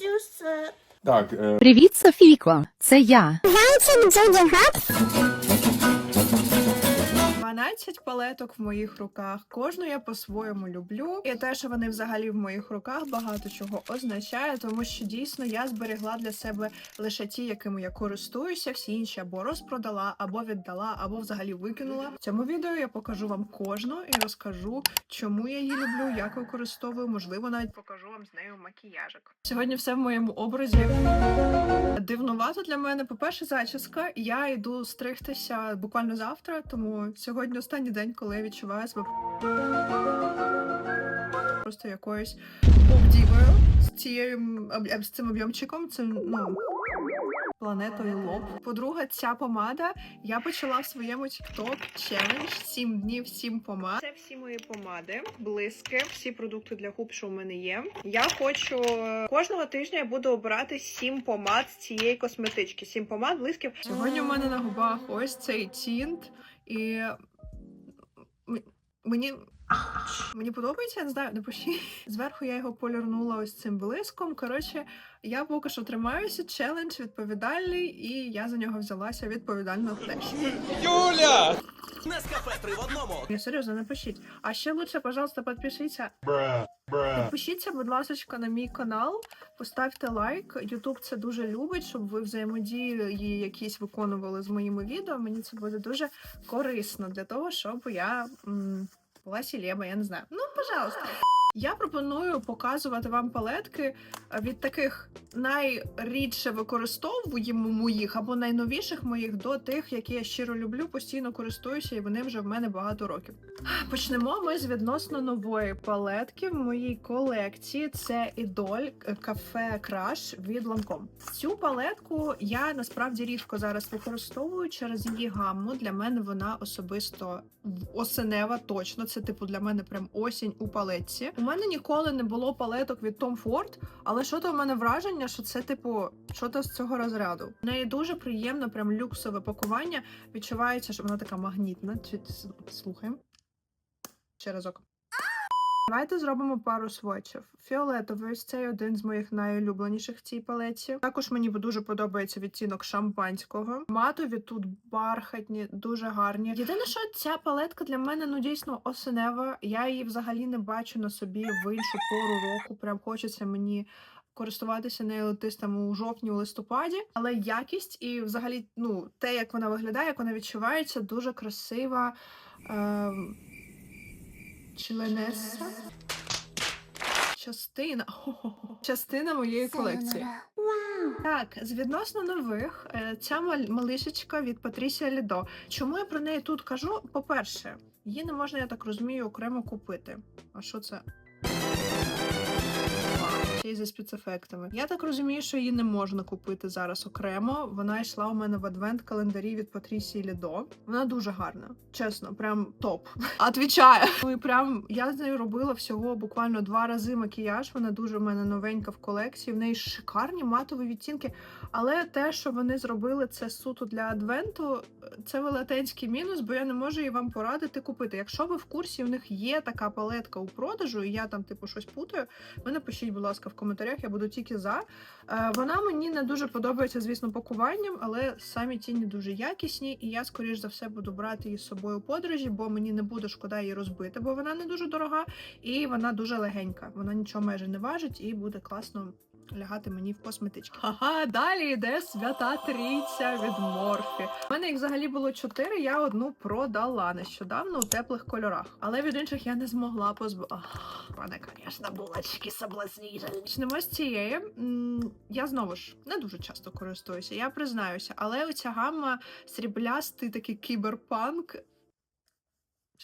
продюсер. Так, е, Привіт, Софійко, це я. 12 палеток в моїх руках. Кожну я по-своєму люблю. І те, що вони взагалі в моїх руках, багато чого означає, тому що дійсно я зберегла для себе лише ті, якими я користуюся. Всі інші або розпродала, або віддала, або взагалі викинула. В цьому відео я покажу вам кожну і розкажу, чому я її люблю, як використовую. Можливо, навіть покажу вам з нею макіяжик. Сьогодні все в моєму образі. Дивнувато для мене. По-перше, зачіска. Я йду стригтися буквально завтра, тому сьогодні останній день, коли я відчуваю себе просто якоюсь поп-дівою з цією з цим об'ємчиком. Це ну. Планетою лоб. По-друге, ця помада я почала в своєму TikTok челендж 7 днів 7 помад. Це всі мої помади, блиски, всі продукти для губ, що в мене є. Я хочу кожного тижня я буду обирати 7 помад з цієї косметички. 7 помад, блисків. Сьогодні у мене на губах ось цей тінт, і мені. Мені подобається, я не знаю, допущі. Зверху я його полірнула ось цим блиском. Коротше, я поки що тримаюся. Челендж відповідальний, і я за нього взялася відповідально теж. Юля! Не три в одному. Серйозно, напишіть. А ще лучше, пожалуйста, підпишіться. Підпишіться, будь ласка, на мій канал, поставте лайк. Ютуб це дуже любить, щоб ви взаємодії якісь виконували з моїми відео. Мені це буде дуже корисно для того, щоб я м, була сілєба, я не знаю. Ну, пожалуйста. Я пропоную показувати вам палетки е, від таких найрідше використовуємо моїх або найновіших моїх до тих, які я щиро люблю, постійно користуюся, і вони вже в мене багато років. Почнемо ми з відносно нової палетки в моїй колекції. Це ідоль кафе Краш від Lancome. Цю палетку я насправді рідко зараз використовую через її гамму. Для мене вона особисто осенева. Точно це типу для мене прям осінь у палетці. У мене ніколи не було палеток від Tom Ford, але що то в мене враження, що це типу що то з цього розряду. В неї дуже приємно, прям люксове пакування. Відчувається, що вона така магнітна. Слухаємо. Ще разок. Давайте зробимо пару сводчів. Фіолетовий цей один з моїх найулюбленіших в цій палеті. Також мені дуже подобається відтінок шампанського. Матові тут бархатні, дуже гарні. Єдине, що ця палетка для мене ну дійсно осенева. Я її взагалі не бачу на собі в іншу пору року. Прям хочеться мені. Користуватися нею десь там у жовтні, у листопаді, але якість і взагалі, ну, те, як вона виглядає, як вона відчувається, дуже красива. Ем... Членеса. Частина. Хо-хо-хо. Частина моєї колекції. Так, з відносно нових, е, ця мал- малишечка від Патрісія Лідо. Чому я про неї тут кажу? По-перше, її не можна, я так розумію, окремо купити. А що це? Ще зі спецефектами. Я так розумію, що її не можна купити зараз окремо. Вона йшла у мене в адвент-календарі від Патрісії Лідо. Вона дуже гарна. Чесно, прям топ. Отвічаю. Ну і прям я з нею робила всього буквально два рази макіяж. Вона дуже в мене новенька в колекції. В неї шикарні матові відтінки. Але те, що вони зробили це суто для адвенту, це велетенський мінус, бо я не можу її вам порадити купити. Якщо ви в курсі, у них є така палетка у продажу, і я там, типу, щось путаю. Ви напишіть, будь ласка, в коментарях, я буду тільки за. Е, Вона мені не дуже подобається, звісно, пакуванням, але самі тіні дуже якісні, і я, скоріш за все, буду брати її з собою у подорожі, бо мені не буде шкода її розбити, бо вона не дуже дорога і вона дуже легенька. Вона нічого майже не важить і буде класно. Лягати мені в косметички. Ага, далі йде свята трійця від Морфі. У мене їх взагалі було чотири. Я одну продала нещодавно у теплих кольорах, але від інших я не змогла позбавити. Вони, звісно, булочки соблазнітельні. Почнемо з цієї. Я знову ж не дуже часто користуюся, я признаюся, але оця гамма сріблястий такий кіберпанк.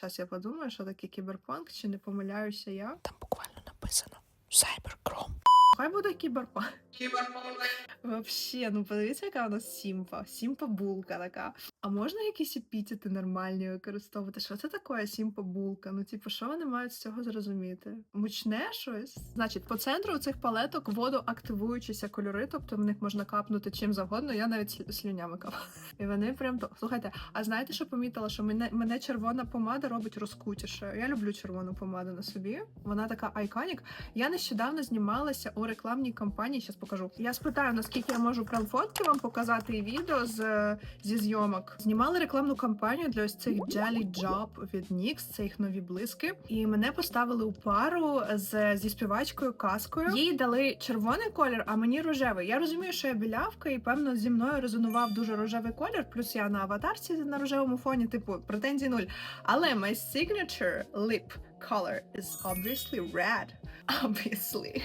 Зараз я подумаю, що таке кіберпанк, чи не помиляюся я. Там буквально написано Cyberchrome. Хай буде кіберпанк. Кіберпанк. Вообще, ну подивіться, яка у нас сімпа. Сімпа булка така. А можна якісь епітети нормальні використовувати? Що це таке сімпа-булка? Ну, типу, що вони мають з цього зрозуміти? Мучне щось? Значить, по центру цих палеток водоактивуючіся кольори, тобто в них можна капнути чим завгодно. Я навіть слюнями капала. І вони прям. Слухайте, а знаєте, що помітила? Що мене, мене червона помада робить розкутіше. Я люблю червону помаду на собі. Вона така айконік. Я нещодавно знімалася у рекламній кампанії. Зараз покажу. Я спитаю, наскільки я можу прям фотки вам показати і відео з, зі зйомок. Знімали рекламну кампанію для ось цих Jelly Job від NYX, це їх нові блиски. І мене поставили у пару з, зі співачкою Каскою. Їй дали червоний колір, а мені рожевий. Я розумію, що я білявка, і певно зі мною резонував дуже рожевий колір. Плюс я на аватарці на рожевому фоні, типу претензій нуль. Але my signature lip color is obviously red. Obviously.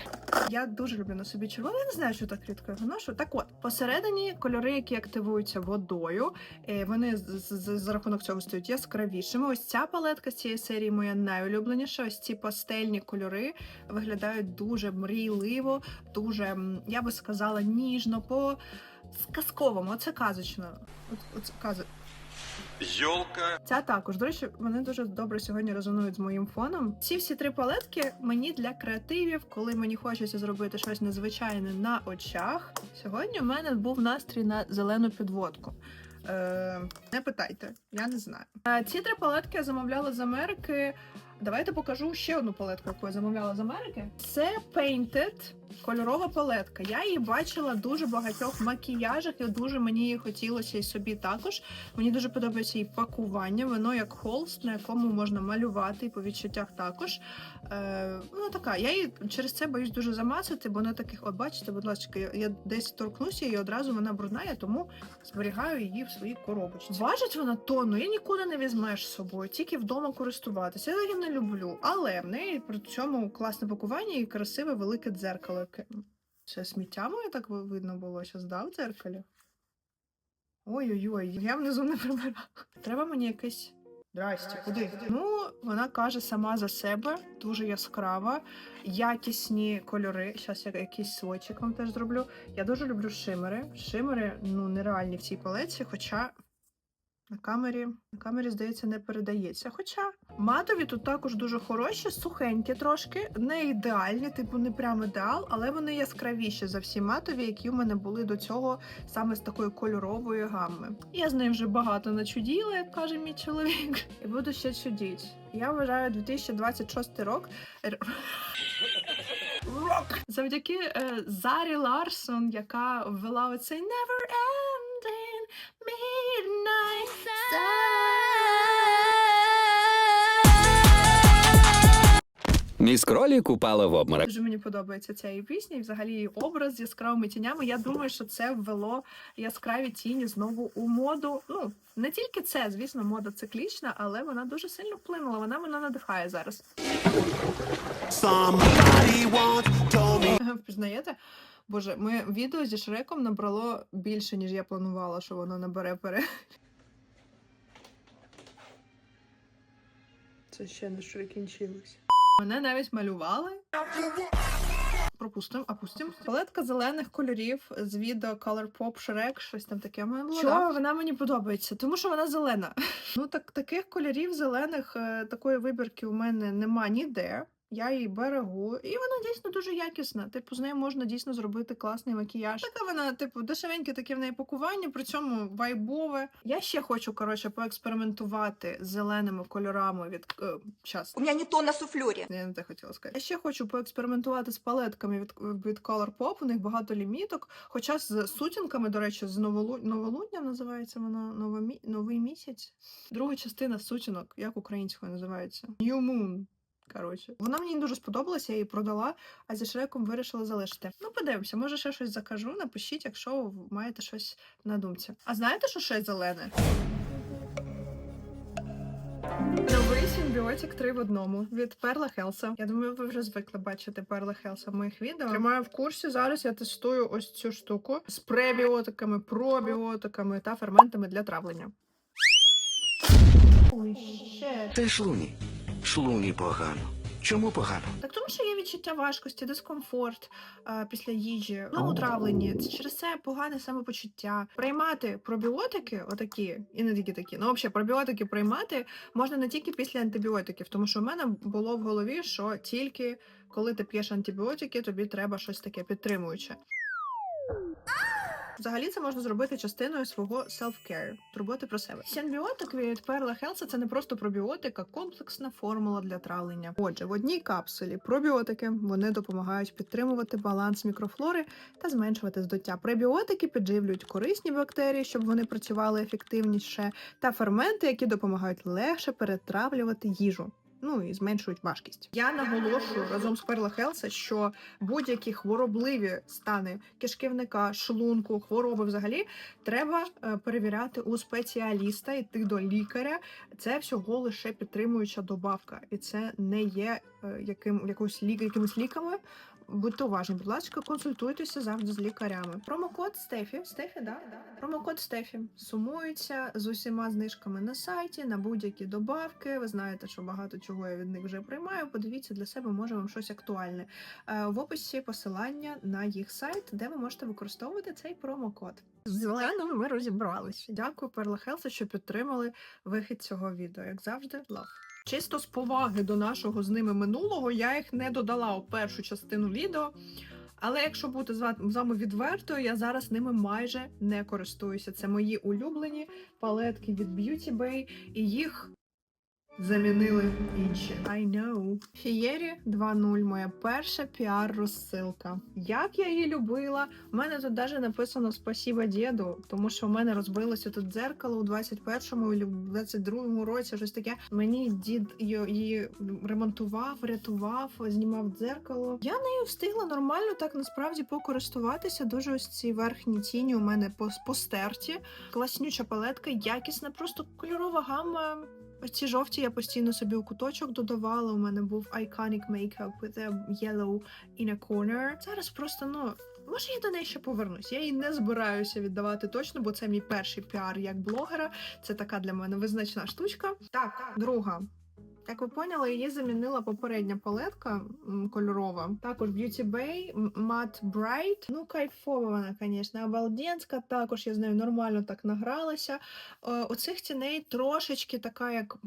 Я дуже люблю на собі червоне. Я не знаю, що так рідко його ношу. Так от, посередині кольори, які активуються водою, е, вони за рахунок цього стають яскравішими. Ось ця палетка з цієї серії моя найулюбленіша. Ось ці пастельні кольори виглядають дуже мрійливо, дуже, я би сказала, ніжно, по сказковому. Оце казочно. Оце казо... Йолка. Ця також. До речі, вони дуже добре сьогодні резонують з моїм фоном. Ці всі три палетки мені для креативів, коли мені хочеться зробити щось незвичайне на очах. Сьогодні в мене був настрій на зелену підводку. Е, не питайте, я не знаю. Е, ці три палетки я замовляла з Америки. Давайте покажу ще одну палетку, яку я замовляла з Америки. Це Painted кольорова палетка. Я її бачила дуже багатьох макіяжах, і дуже мені її хотілося і собі також. Мені дуже подобається її пакування. Воно як холст, на якому можна малювати, і по відчуттях також. Е, ну така. Я її через це боюсь дуже замацати, бо на таких, от бачите, будь ласка, я, я десь торкнуся і одразу вона брудна, тому зберігаю її в своїй коробочці. Важить вона тонну, і нікуди не візьмеш з собою, тільки вдома користуватися. Я люблю. Але в неї при цьому класне пакування і красиве велике дзеркало. Це сміття моє так ви- видно було, що здав в дзеркалі. Ой-ой-ой, я внизу не прибирала. Треба мені якесь. Здрасте, куди? Ну, вона каже сама за себе, дуже яскрава, якісні кольори. Зараз я якийсь сводчик вам теж зроблю. Я дуже люблю шимери. Шимери ну нереальні в цій палеці, хоча на камері, на камері, здається, не передається. Хоча матові тут також дуже хороші, сухенькі трошки, не ідеальні, типу не прям ідеал, але вони яскравіші за всі матові, які в мене були до цього саме з такої кольорової гамми. Я з нею вже багато начуділа, як каже мій чоловік, і буду ще чудіть. Я вважаю 2026 рок. Рок! Завдяки е, Зарі Ларсон, яка ввела оцей Never Ending Midnight Міс Кролік упала в обморок. Дуже мені подобається ця її пісня, і взагалі її образ з яскравими тінями. Я думаю, що це ввело яскраві тіні знову у моду. Ну не тільки це, звісно, мода циклічна, але вона дуже сильно вплинула. Вона мене надихає зараз. Впізнаєте? Боже, моє відео зі Шреком набрало більше, ніж я планувала, що воно набере пере. Це ще не прикінчилось. Мене навіть малювали. Пропустимо, опустимо. Палетка зелених кольорів з відео Colourpop Shrek, щось там таке моє було. Чого вона мені подобається? Тому що вона зелена. Ну так таких кольорів зелених, е, такої вибірки у мене нема ніде. Я її берегу, і вона дійсно дуже якісна. Типу, з нею можна дійсно зробити класний макіяж. Така вона, типу, дешевеньке таке в неї пакування, при цьому вайбове. Я ще хочу, коротше, поекспериментувати з зеленими кольорами від е, час. У меня не то на суфлере. Я не те хотіла сказати. Я ще хочу поекспериментувати з палетками від, від Colourpop. У них багато ліміток. Хоча з сутінками, до речі, з новолу... новолуння називається воно новомі... новий місяць. Друга частина сутінок, як українською називається? New Moon. Коротше, вона мені дуже сподобалася, я її продала, а зі шреком вирішила залишити. Ну, подивимося, може ще щось закажу. Напишіть, якщо ви маєте щось на думці. А знаєте, що ще зелене? Новий симбіотик 3 в одному від Перла Хелса. Я думаю, ви вже звикли бачити Перла Хелса в моїх відео. Тримаю в курсі. Зараз я тестую ось цю штуку з пребіотиками, пробіотиками та ферментами для травлення. Ой, ще. Це шлуні. Шлуні погано. Чому погано? Так тому що є відчуття важкості, дискомфорт е, після їжі, ну утравлення. Це через це погане самопочуття. Приймати пробіотики, отакі, і не тільки такі. Ну, взагалі, пробіотики приймати можна не тільки після антибіотиків, тому що в мене було в голові, що тільки коли ти п'єш антибіотики, тобі треба щось таке підтримуюче. Взагалі це можна зробити частиною свого self-care, турботи про себе. Сінбіотик від Perla Health – це не просто пробіотик, а комплексна формула для травлення. Отже, в одній капсулі пробіотики вони допомагають підтримувати баланс мікрофлори та зменшувати здуття. Пребіотики підживлюють корисні бактерії, щоб вони працювали ефективніше, та ферменти, які допомагають легше перетравлювати їжу. Ну і зменшують важкість. Я наголошую разом з Перла Хелса, що будь-які хворобливі стани кишківника, шлунку, хвороби взагалі треба е, перевіряти у спеціаліста, йти до лікаря. Це всього лише підтримуюча добавка, і це не є е, яким якоюсь лік, якимись ліками. Будьте уважні, будь ласка, консультуйтеся завжди з лікарями. Промокод Стефі, Стефі, да? Промокод Стефі сумується з усіма знижками на сайті, на будь-які добавки. Ви знаєте, що багато чого я від них вже приймаю. Подивіться для себе, може вам щось актуальне. Е, В описі посилання на їх сайт, де ви можете використовувати цей промокод. З зеленим ми розібралися. Дякую, Perla Health, що підтримали вихід цього відео. Як завжди, лав. Чисто з поваги до нашого з ними минулого, я їх не додала у першу частину відео. Але якщо бути з ва- з вами відвертою, я зараз ними майже не користуюся. Це мої улюблені палетки від Beauty Bay, і їх замінили інші. I know. Фієрі 2.0 моя перша піар-розсилка. Як я її любила. У мене тут навіть написано Спасіба діду, тому що в мене розбилося тут дзеркало у 21-му і в 22-му році, щось таке. Мені дід її- ремонтував, рятував, знімав дзеркало. Я нею встигла нормально так насправді покористуватися. Дуже ось ці верхні тіні у мене пос- постерті. Класнюча палетка, якісна, просто кольорова гамма. Ось ці жовті я постійно собі у куточок додавала. У мене був Iconic Makeup with a yellow in a corner. Зараз просто, ну, може я до неї ще повернусь. Я її не збираюся віддавати точно, бо це мій перший піар як блогера. Це така для мене визначна штучка. Так, друга. Як ви поняли, її замінила попередня палетка кольорова. Також Beauty Bay Matte Bright. Ну, кайфова вона, звісно, обалденська. Також я з нею нормально так награлася. Е, Оцих тіней трошечки така, як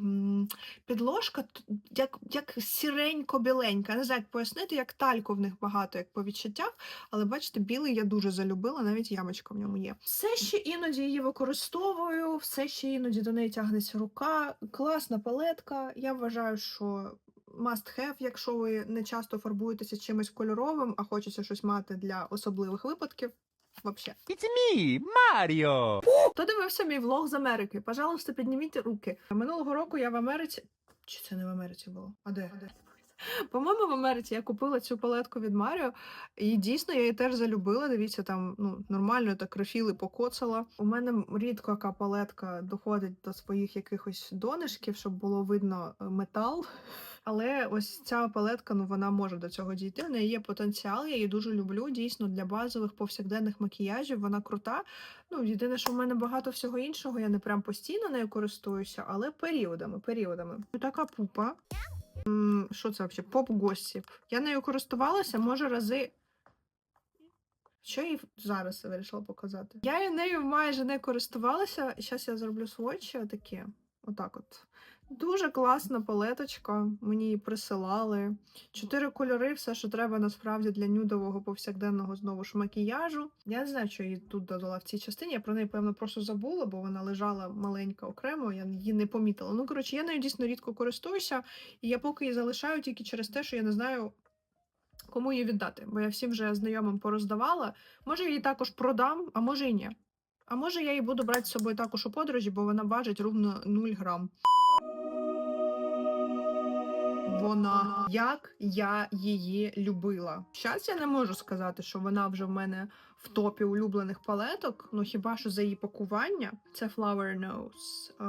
підложка, як, як сіренько-біленька. Не знаю, як пояснити, як тальку в них багато, як по відчуттях. Але бачите, білий я дуже залюбила, навіть ямочка в ньому є. Все ще іноді її використовую, все ще іноді до неї тягнеться рука. Класна палетка. Я вважаю, що. Must have, якщо ви не часто фарбуєтеся чимось кольоровим, а хочеться щось мати для особливих випадків. Вообще. It's me, Mario! Хто дивився мій влог з Америки? Пожалуйста, підніміть руки. Минулого року я в Америці. Чи це не в Америці було? А де? По-моєму, в Америці я купила цю палетку від Маріо, і дійсно я її теж залюбила. Дивіться, там ну, нормально так рефіли покоцала. У мене рідко яка палетка доходить до своїх якихось донишків, щоб було видно е, метал. Але ось ця палетка, ну вона може до цього дійти. В неї є потенціал, я її дуже люблю. Дійсно, для базових повсякденних макіяжів вона крута. Ну, єдине, що в мене багато всього іншого, я не прям постійно нею користуюся, але періодами, періодами. Така пупа. Що це взагалі? Поп Госіп? Я нею користувалася, може, рази. Що їй зараз вирішила показати? Я нею майже не користувалася. Зараз я зроблю сводчі таке. Отак от. Дуже класна палеточка, мені її присилали. Чотири кольори, все, що треба насправді для нюдового повсякденного знову ж макіяжу. Я не знаю, що її тут додала в цій частині. Я про неї, певно, просто забула, бо вона лежала маленька окремо, я її не помітила. Ну, коротше, я нею дійсно рідко користуюся, і я поки її залишаю тільки через те, що я не знаю. Кому її віддати, бо я всім вже знайомим пороздавала. Може, я її також продам, а може і ні. А може, я її буду брати з собою також у подорожі, бо вона важить ровно 0 грам. Вона як я її любила. Зараз я не можу сказати, що вона вже в мене в топі улюблених палеток. Ну хіба що за її пакування? Це Flower Nose, е,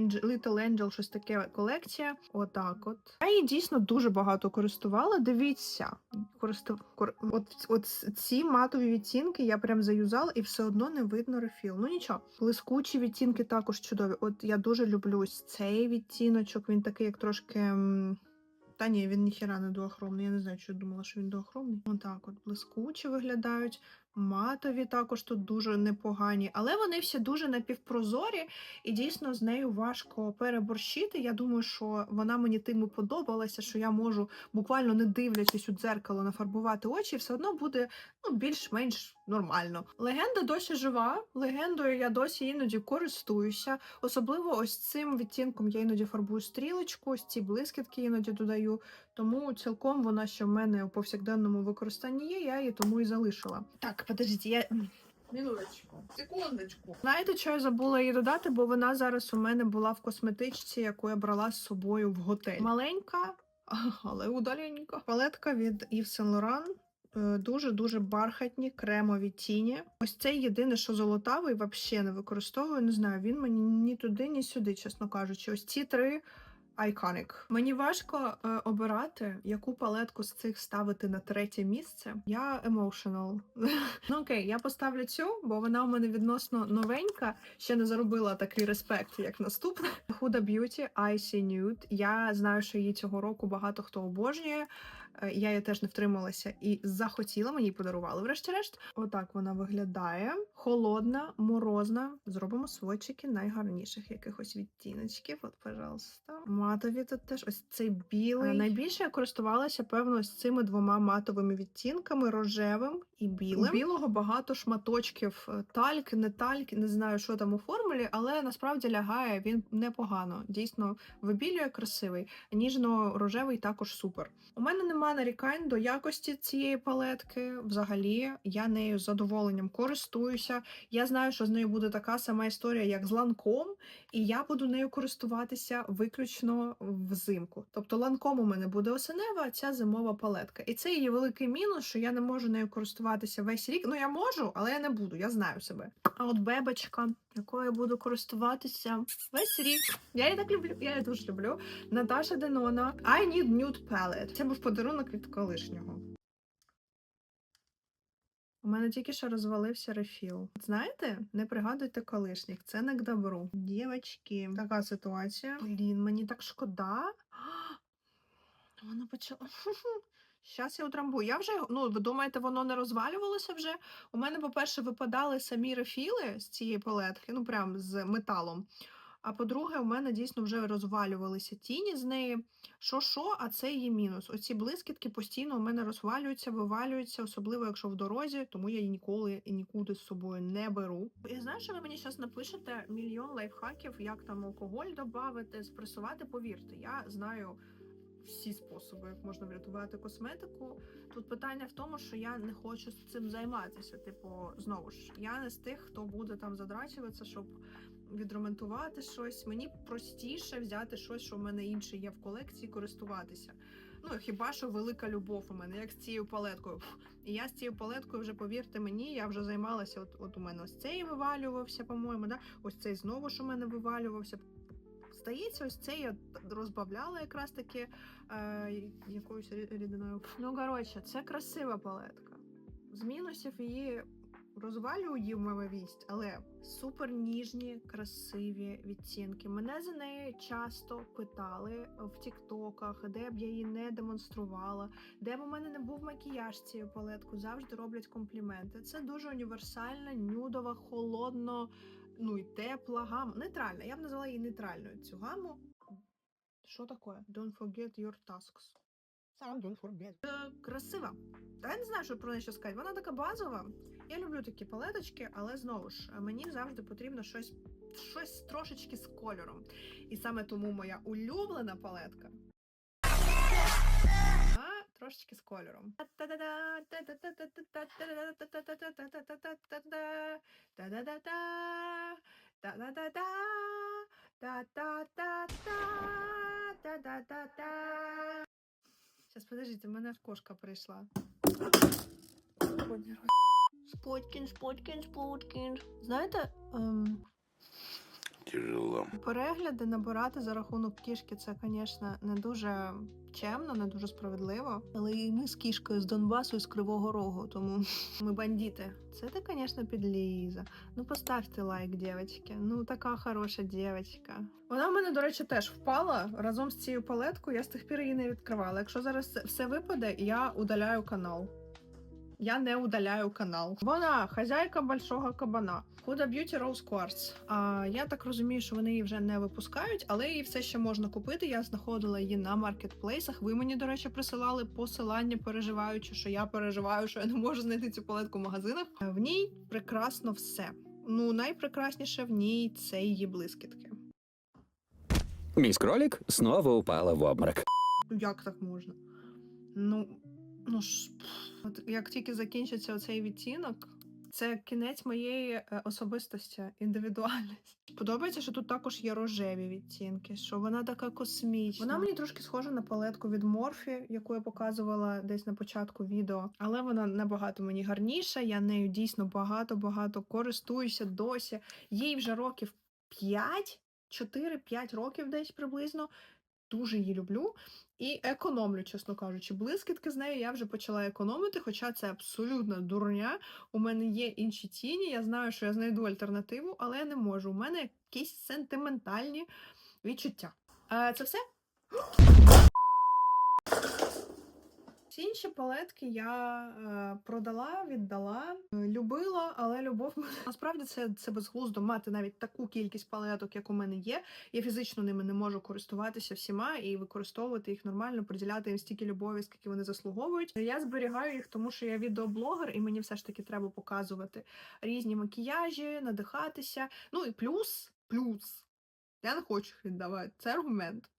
Angel, Little Angel, щось таке колекція. Отак, от я її дійсно дуже багато користувала. Дивіться, користу... кор... от, от ці матові відтінки я прям заюзала, і все одно не видно рефіл. Ну нічого, блискучі відтінки також чудові. От я дуже люблю цей відтіночок. Він такий, як трошки. Та ні, він ніхіра не доохромний. Я не знаю, що я думала, що він доохромний. Отак от блискучі виглядають. Матові також тут дуже непогані, але вони всі дуже напівпрозорі, і дійсно з нею важко переборщити. Я думаю, що вона мені тим і подобалася, що я можу буквально не дивлячись у дзеркало нафарбувати очі, все одно буде ну, більш-менш нормально. Легенда досі жива. Легендою я досі іноді користуюся. Особливо ось цим відтінком я іноді фарбую стрілочку, ось ці блискітки іноді додаю. Тому цілком вона ще в мене у повсякденному використанні є, я її тому і залишила. Так, подождіть, я. Минуточку, секундочку. Знаєте, що я забула її додати, бо вона зараз у мене була в косметичці, яку я брала з собою в готель. Маленька, але удаленька. Палетка від Yves Saint Laurent. Е, Дуже-дуже бархатні кремові тіні. Ось цей єдине, що золотавий, взагалі не використовую. Не знаю, він мені ні туди, ні сюди, чесно кажучи. Ось ці три Iconic. Мені важко е, обирати, яку палетку з цих ставити на третє місце. Я emotional. ну окей, я поставлю цю, бо вона у мене відносно новенька. Ще не заробила такий респект, як наступна. Huda Beauty Icy Nude. Я знаю, що її цього року багато хто обожнює. Е, Я її теж не втрималася і захотіла, мені подарували. Врешті-решт, отак вона виглядає. Холодна, морозна. Зробимо сводчики найгарніших якихось відтіночків. От, пожалуйста. Матові тут теж ось цей білий. Найбільше я користувалася, певно, з цими двома матовими відтінками: рожевим і білим. У білого багато шматочків е, тальки, не тальки, не знаю, що там у формулі, але насправді лягає він непогано. Дійсно, вибілює красивий. Ніжно-рожевий також супер. У мене нема нарікань до якості цієї палетки. Взагалі, я нею з задоволенням користуюся. Я знаю, що з нею буде така сама історія, як з ланком, і я буду нею користуватися виключно взимку. Тобто ланком у мене буде осенева, а ця зимова палетка. І це її великий мінус, що я не можу нею користуватися весь рік. Ну я можу, але я не буду, я знаю себе. А от бебочка, якою я буду користуватися весь рік. Я її так люблю, я її дуже люблю. Наташа Денона I Need Nude Palette. Це був подарунок від колишнього. У мене тільки що розвалився рефіл. Знаєте, не пригадуйте колишніх, це не к добру. Дівочки, така ситуація. Блін, мені так шкода. Вона почала. Щас я утрамбую. Я вже, ну, ви думаєте, воно не розвалювалося вже? У мене, по-перше, випадали самі рефіли з цієї палетки, ну прям з металом. А по-друге, у мене дійсно вже розвалювалися тіні з неї. Що що, а це її мінус. Оці блискітки постійно у мене розвалюються, вивалюються, особливо якщо в дорозі, тому я її ніколи і нікуди з собою не беру. Я знаю, що ви мені зараз напишете мільйон лайфхаків, як там алкоголь додати, спресувати. Повірте, я знаю всі способи, як можна врятувати косметику. Тут питання в тому, що я не хочу цим займатися. Типу, знову ж, я не з тих, хто буде там задрачуватися, щоб відремонтувати щось. Мені простіше взяти щось, що в мене інше є в колекції, користуватися. Ну, хіба що велика любов у мене, як з цією палеткою. І я з цією палеткою вже, повірте мені, я вже займалася. От, от у мене ось цей вивалювався, по-моєму, да? ось цей знову ж у мене вивалювався. Здається, ось цей я розбавляла якраз таки е, якоюсь рідиною. Ну, коротше, це красива палетка. З мінусів її розвалює вість, але супер ніжні, красиві відтінки. Мене за неї часто питали в тіктоках, де б я її не демонструвала, де б у мене не був макіяж цією палеткою, завжди роблять компліменти. Це дуже універсальна, нюдова, холодно, ну і тепла гама. Нейтральна. Я б назвала її нейтральною цю гаму. Що таке? Don't forget your tasks. Сам don't forget. Е, красива. Та я не знаю, що про неї ще сказати. Вона така базова. Я люблю такі палеточки, але знову ж мені завжди потрібно щось, щось трошечки з кольором. І саме тому моя улюблена палетка. А, трошечки з кольором. Сейчас, подождите, у мене кошка прийшла. Споткін, споткін, споткін. Знаєте, ем, Тяжело. перегляди набирати за рахунок кішки, це, звісно, не дуже нікчемно, не дуже справедливо. Але і ми з кішкою з Донбасу і з Кривого Рогу, тому ми бандити. Це ти, звісно, підліза. Ну поставте лайк, дівчатки. Ну така хороша дівчатка. Вона в мене, до речі, теж впала разом з цією палеткою. Я з тих пір її не відкривала. Якщо зараз все випаде, я удаляю канал. Я не удаляю канал. Вона хазяйка большого кабана. Huda Beauty Rose Quartz. А я так розумію, що вони її вже не випускають, але її все ще можна купити. Я знаходила її на маркетплейсах. Ви мені, до речі, присилали посилання, переживаючи, що я переживаю, що я не можу знайти цю палетку в магазинах. В ній прекрасно все. Ну, найпрекрасніше в ній це її блискітки. Міс Кролік знову упала в обморок. Як так можна? Ну, ну ж, от як тільки закінчиться оцей відтінок, це кінець моєї е, особистості, індивідуальності. Подобається, що тут також є рожеві відтінки, що вона така космічна. Вона мені трошки схожа на палетку від Морфі, яку я показувала десь на початку відео, але вона набагато мені гарніша. Я нею дійсно багато-багато користуюся досі. Їй вже років 5, 4-5 років десь приблизно. Дуже її люблю і економлю, чесно кажучи. Блискітки з нею я вже почала економити, хоча це абсолютна дурня. У мене є інші тіні. Я знаю, що я знайду альтернативу, але я не можу. У мене якісь сентиментальні відчуття. А це все? Всі інші палетки я е, продала, віддала, е, любила, але любов насправді це, це безглуздо мати навіть таку кількість палеток, як у мене є. Я фізично ними не можу користуватися всіма і використовувати їх нормально, приділяти їм стільки любові, скільки вони заслуговують. Я зберігаю їх, тому що я відеоблогер, і мені все ж таки треба показувати різні макіяжі, надихатися. Ну і плюс, плюс. Я не хочу віддавати. Це аргумент.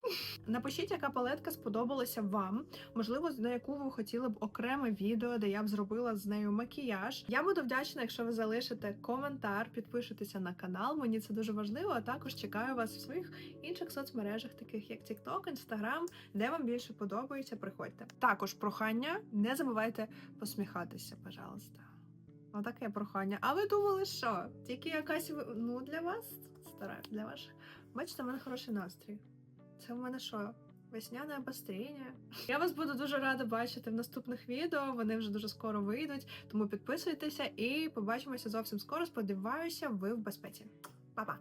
Напишіть, яка палетка сподобалася вам. Можливо, на яку ви хотіли б окреме відео, де я б зробила з нею макіяж. Я буду вдячна, якщо ви залишите коментар, підпишетеся на канал. Мені це дуже важливо. А також чекаю вас в своїх інших соцмережах, таких як TikTok, Instagram, де вам більше подобається. Приходьте. Також прохання, не забувайте посміхатися, пожалуйста. Отаке прохання. А ви думали, що? Тільки якась ну для вас стара для ваших. Бачите, в мене хороший настрій. Це в мене що? Весняне обострення. Я вас буду дуже рада бачити в наступних відео. Вони вже дуже скоро вийдуть. Тому підписуйтеся і побачимося зовсім скоро. Сподіваюся, ви в безпеці. Па-па!